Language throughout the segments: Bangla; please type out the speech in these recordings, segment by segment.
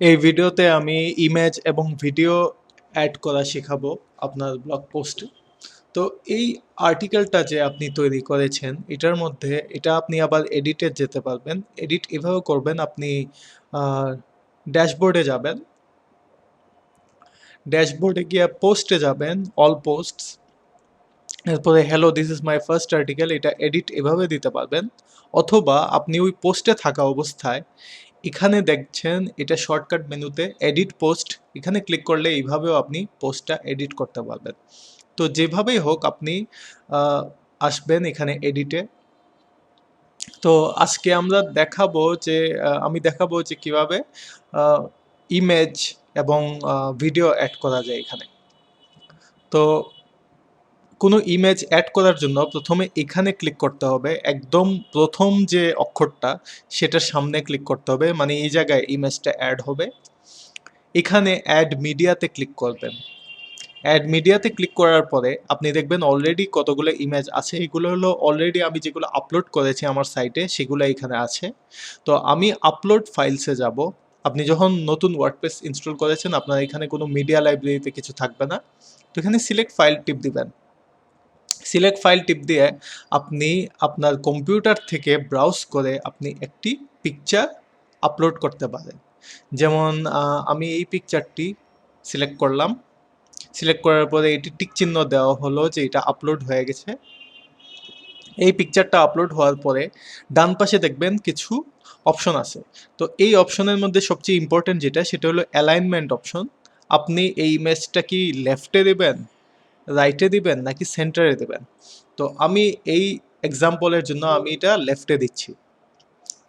এই ভিডিওতে আমি ইমেজ এবং ভিডিও অ্যাড করা শেখাবো আপনার ব্লগ পোস্টে তো এই আর্টিকেলটা যে আপনি তৈরি করেছেন, এটার মধ্যে এটা আপনি আবার এডিটে যেতে পারবেন। এডিট এভাবে করবেন, আপনি ড্যাশবোর্ডে যাবেন। ড্যাশবোর্ডে গিয়ে পোস্টে যাবেন অল পোস্টস এরপরে hello this is my first article এটা এডিট এভাবে দিতে পারবেন। অথবা, আপনি ওই পোস্টে থাকা অবস্থায় এখানে দেখছেন, এটা শর্টকাট মেনুতে এডিট পোস্ট এখানে ক্লিক করলে এইভাবেও আপনি পোস্টটা এডিট করতে পারবেন। তো যেভাবেই হোক আপনি আসবেন এখানে এডিটে তো আজকে আমরা দেখাবো যে আমি দেখাবো যে কীভাবে ইমেজ এবং ভিডিও অ্যাড করা যায় এখানে। তো কোনো ইমেজ অ্যাড করার জন্য প্রথমে এখানে ক্লিক করতে হবে। একদম প্রথম যে অক্ষরটা সেটার সামনে ক্লিক করতে হবে। মানে এই জায়গায় ইমেজটা অ্যাড হবে। এখানে অ্যাড মিডিয়াতে ক্লিক করবেন। অ্যাড মিডিয়াতে ক্লিক করার পরে আপনি দেখবেন অলরেডি কতগুলো ইমেজ আছে। এগুলো হলো অলরেডি আমি যেগুলো আপলোড করেছি আমার সাইটে সেগুলো এখানে আছে। তো আমি আপলোড ফাইলসে যাব। আপনি যখন নতুন ওয়ার্ডপ্রেস ইনস্টল করেছেন, আপনার এখানে কোনো মিডিয়া লাইব্রেরিতে কিছু থাকবে না। তো এখানে সিলেক্ট ফাইল টিপ দিবেন। সিলেক্ট ফাইল টিপ দিয়ে আপনি আপনার কম্পিউটার থেকে ব্রাউজ করে আপনি একটি পিকচার আপলোড করতে পারেন। যেমন আমি এই পিকচারটি সিলেক্ট করলাম। সিলেক্ট করার পরে এটি টিক চিহ্ন দেওয়া হলো যে এটা আপলোড হয়ে গেছে। এই পিকচারটা আপলোড হওয়ার পরে ডান পাশে দেখবেন কিছু অপশন আছে। তো এই অপশনের মধ্যে সবচেয়ে ইম্পর্টেন্ট যেটা, সেটা হলো অ্যালাইনমেন্ট অপশন আপনি এই ইমেজটা কি লেফটে দিবেন? রাইটে দিবেন নাকি সেন্টারে দিবেন? তো আমি এই এক্সাম্পলের জন্য আমি এটা লেফটে দিচ্ছি।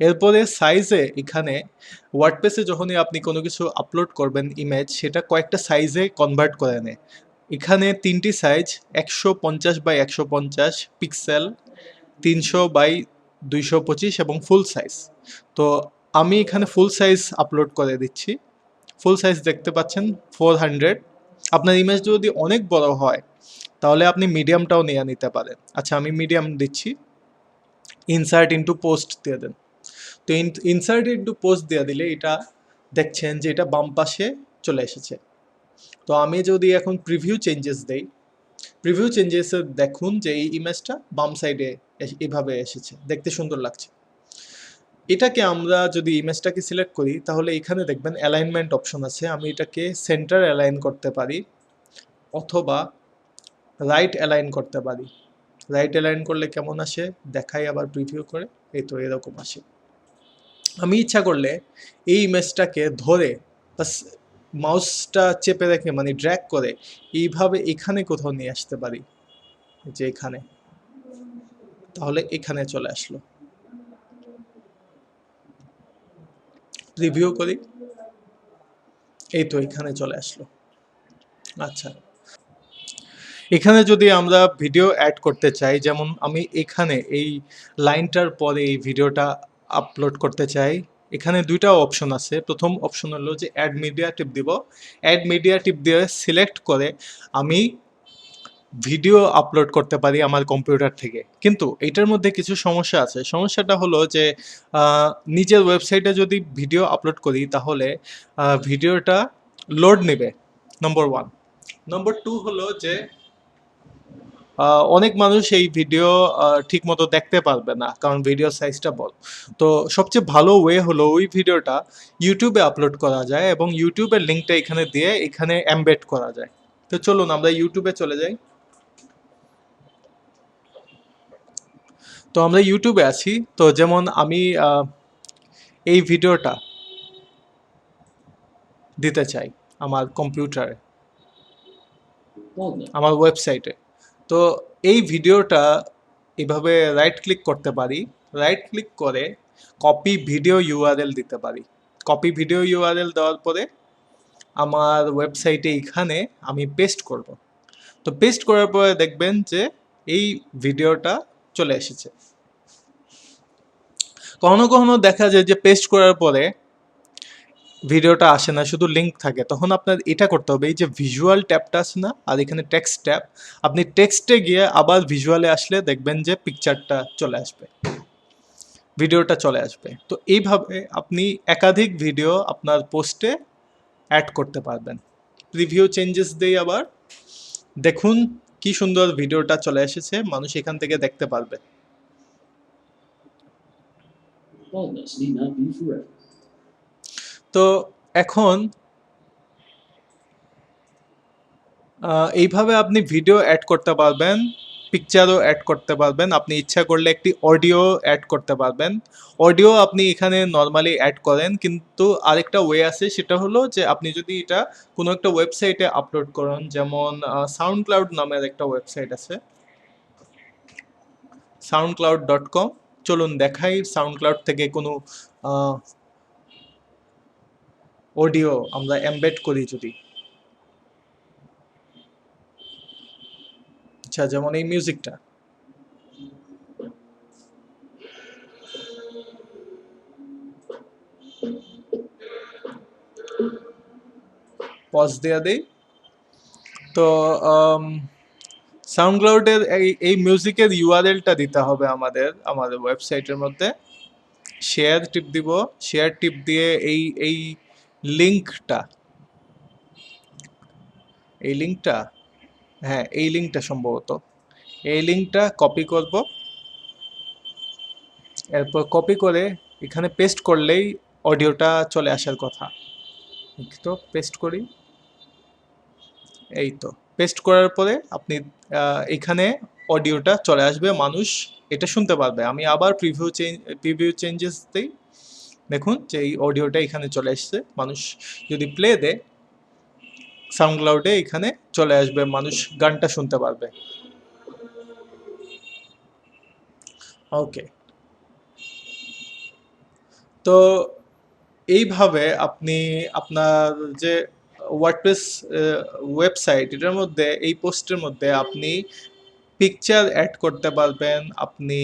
এরপরে সাইজে এখানে ওয়ার্ডপ্রেসে যখনই আপনি কোনো কিছু আপলোড করবেন ইমেজ সেটা কয়েকটা সাইজে কনভার্ট করে নেয়। এখানে তিনটি সাইজ একশো পঞ্চাশ বাই একশো পঞ্চাশ পিক্সেল তিনশো বাই দুইশো পঁচিশ এবং ফুল সাইজ তো আমি এখানে ফুল সাইজ আপলোড করে দিচ্ছি। ফুল সাইজ দেখতে পাচ্ছেন ফোর হান্ড্রেড আপনার ইমেজ যদি অনেক বড় হয় তাহলে আপনি মিডিয়ামটাও নিয়ে নিতে পারেন। আচ্ছা আমি মিডিয়াম দিচ্ছি। ইনসার্ট ইনটু পোস্ট দিয়ে দেন। তো ইনসার্ট ইনটু পোস্ট দিয়ে দিলে এটা দেখছেন যে এটা বাম পাশে চলে এসেছে। তো আমি যদি এখন প্রিভিউ চেঞ্জেস দেই প্রিভিউ চেঞ্জেসে দেখুন যে এই ইমেজটা বাম সাইডে এভাবে এসেছে। দেখতে সুন্দর লাগছে। এটাকে আমরা যদি ইমেজটাকে সিলেক্ট করি, তাহলে এখানে দেখবেন অ্যালাইনমেন্ট অপশন আছে। আমি এটাকে সেন্টার অ্যালাইন করতে পারি। অথবা রাইট অ্যালাইন করতে পারি। রাইট অ্যালাইন করলে কেমন আসে? দেখাই আবার প্রিভিউ করে, এই তো এরকম আসে। আমি ইচ্ছা করলে এই ইমেজটাকে ধরে, বাস মাউসটা চেপে রেখে মানে ড্র্যাক করে, এইভাবে এখানে কোথাও নিয়ে আসতে পারি। যে এখানে। তাহলে এখানে চলে আসলো। রিভিউ করি। এই তো এখানে চলে আসলো। আচ্ছা। এখানে যদি আমরা ভিডিও অ্যাড করতে চাই, যেমন আমি এখানে এই লাইনটার পরে এই ভিডিওটা আপলোড করতে চাই, এখানে দুইটা অপশন আছে। প্রথম অপশন হলো যে অ্যাড মিডিয়া টিপ দিব। অ্যাড মিডিয়া টিপ দিয়ে সিলেক্ট করে আমি ভিডিও আপলোড করতে পারি আমার কম্পিউটার থেকে। কিন্তু এটার মধ্যে কিছু সমস্যা আছে। সমস্যাটা হলো যে নিজের ওয়েবসাইটে যদি ভিডিও আপলোড করি, তাহলে ভিডিওটা লোড নেবে নম্বর ওয়ান নম্বর টু হলো যে অনেক মানুষ এই ভিডিও ঠিক মতো দেখতে পারবে না কারণ ভিডিও সাইজটা বড়। তো সবচেয়ে ভালো ওয়ে হলো ওই ভিডিওটা ইউটিউবে আপলোড করা যায় এবং ইউটিউবের লিঙ্কটা এখানে দিয়ে এখানে এমবেড করা যায়। তো চলুন আমরা ইউটিউবে চলে যাই। তো আমরা ইউটিউবে আছি। তো যেমন আমি এই ভিডিওটা দিতে চাই আমার কম্পিউটারে আমার ওয়েবসাইটে তো এই ভিডিওটা এভাবে রাইট ক্লিক করতে পারি। রাইট ক্লিক করে কপি ভিডিও ইউআরএল দিতে পারি। কপি ভিডিও ইউআরএল দেওয়ার পরে আমার ওয়েবসাইটে এখানে আমি পেস্ট করব। তো পেস্ট করার পরে দেখবেন যে এই ভিডিওটা চলে এসেছে। কখনো কখনো দেখা যায় যে পেস্ট করার পরে ভিডিওটা আসে না, শুধু লিঙ্ক থাকে, তখন আপনার এটা করতে হবে, এই যে ভিজুয়াল ট্যাবটা আছে না, আর এখানে টেক্সট ট্যাব আপনি টেক্সটে গিয়ে আবার ভিজুয়ালে আসলে দেখবেন যে পিকচারটা চলে আসবে, ভিডিওটা চলে আসবে, তো এইভাবে আপনি একাধিক ভিডিও আপনার পোস্টে অ্যাড করতে পারবেন প্রিভিউ চেঞ্জেস দেই আবার দেখুন কি সুন্দর ভিডিওটা চলে এসেছে, মানুষ এখান থেকে দেখতে পারবে not be forever. তো এখন এইভাবে আপনি ভিডিও অ্যাড করতে পারবেন পিকচারও অ্যাড করতে পারবেন। আপনি ইচ্ছা করলে একটি অডিও অ্যাড করতে পারবেন। অডিও আপনি এখানে নর্মালি অ্যাড করেন, কিন্তু আরেকটা ওয়ে আছে, সেটা হলো যে আপনি যদি এটা কোনো একটা ওয়েবসাইটে আপলোড করেন, যেমন সাউন্ড ক্লাউড নামের একটা ওয়েবসাইট আছে। সাউন্ড ক্লাউড ডট কম চলুন দেখাই সাউন্ড ক্লাউড থেকে কোনো অডিও আমরা এমবেড করি যদি। আচ্ছা যেমন এই মিউজিকটা পজ দেয়া দেই। তো সাউন্ড ক্লাউডের এই এই মিউজিকের ইউআরএলটা দিতে হবে আমাদের আমাদের ওয়েবসাইটের মধ্যে। শেয়ার টিপ দিব শেয়ার টিপ দিয়ে এই এই লিঙ্কটা। এই লিঙ্কটা হ্যাঁ এই লিঙ্কটা সম্ভবত। এই লিঙ্কটা কপি করব। এরপর কপি করে এখানে পেস্ট করলেই অডিওটা চলে আসার কথা। তো পেস্ট করি। এই তো পেস্ট করার পরে আপনি এখানে অডিওটা চলে আসবে, মানুষ এটা শুনতে পারবে। আমি আবার প্রিভিউ চেঞ্জ প্রিভিউ চেঞ্জেস দিই। দেখুন যে এই অডিওটা এখানে চলে আসছে। মানুষ যদি প্লে দেয় সাউন্ড ক্লাউডে এখানে চলে আসবে, মানুষ গানটা শুনতে পারবে। ওকে তো এইভাবে আপনি আপনার যে ওয়ার্ডপ্রেস ওয়েবসাইট এটার মধ্যে, এই পোস্টের মধ্যে আপনি পিকচার অ্যাড করতে পারবেন, আপনি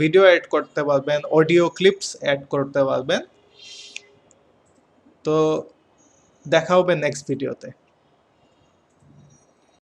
ভিডিও অ্যাড করতে পারবেন অডিও ক্লিপস অ্যাড করতে পারবেন। তো দেখা হবে নেক্সট ভিডিওতে